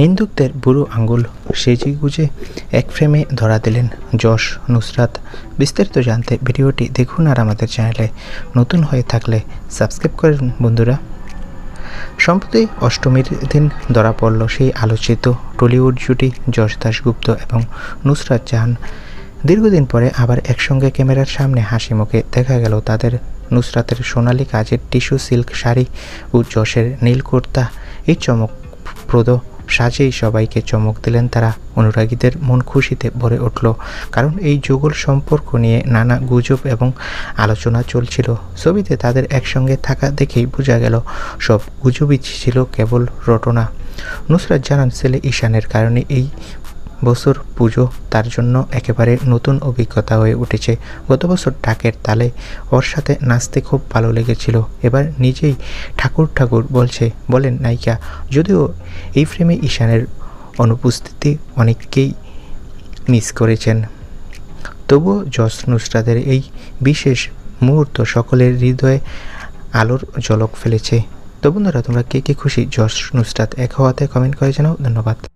নিন্দুকদের বুড়ো আঙ্গুল সেজে গুজে এক ফ্রেমে ধরা দিলেন যশ নুসরাত। বিস্তারিত জানতে ভিডিওটি দেখুন আর আমাদের চ্যানেলে নতুন হয়ে থাকলে সাবস্ক্রাইব করেন বন্ধুরা। সম্প্রতি অষ্টমীর দিন ধরা পড়ল সেই আলোচিত টলিউড জুটি যশ দাশগুপ্ত এবং নুসরাত জাহান। দীর্ঘদিন পরে আবার একসঙ্গে ক্যামেরার সামনে হাসি মুখে দেখা গেল তাদের নুসরাতের সোনালি কাজের টিস্যু সিল্ক শাড়ি ও যশের নীল কুর্তা। এই চমকপ্রদ সাজেই সবাইকে চমক দিলেন তারা। অনুরাগীদের মন খুশিতে ভরে উঠল। কারণ এই যুগল সম্পর্ক নিয়ে নানা গুজব এবং আলোচনা চলছিল। ছবিতে তাদের একসঙ্গে থাকা দেখেই বোঝা গেল, সব গুজবই ছিল কেবল রটনা। নুসরাত জানান, ছেলে ঈশানের কারণে এই বছর পুজো তার জন্য একেবারে নতুন অভিজ্ঞতা হয়ে উঠেছে। গত বছর ঢাকের তালে ওর সাথে নাচতে খুব ভালো লেগেছিল। এবার নিজেই ঠাকুর ঠাকুর বলছে, বলেন নায়িকা, যদিও এই ফ্রেমে ঈশানের অনুপস্থিতি অনেককেই মিস করেছেন, তবুও জস নুসরাতের এই বিশেষ মুহূর্ত সকলের হৃদয়ে আলোর ঝলক ফেলেছে। তো বন্ধুরা, তোমরা কে কে খুশি? জস নুসরাত এক হওয়াতে কমেন্ট করে জানাও। ধন্যবাদ।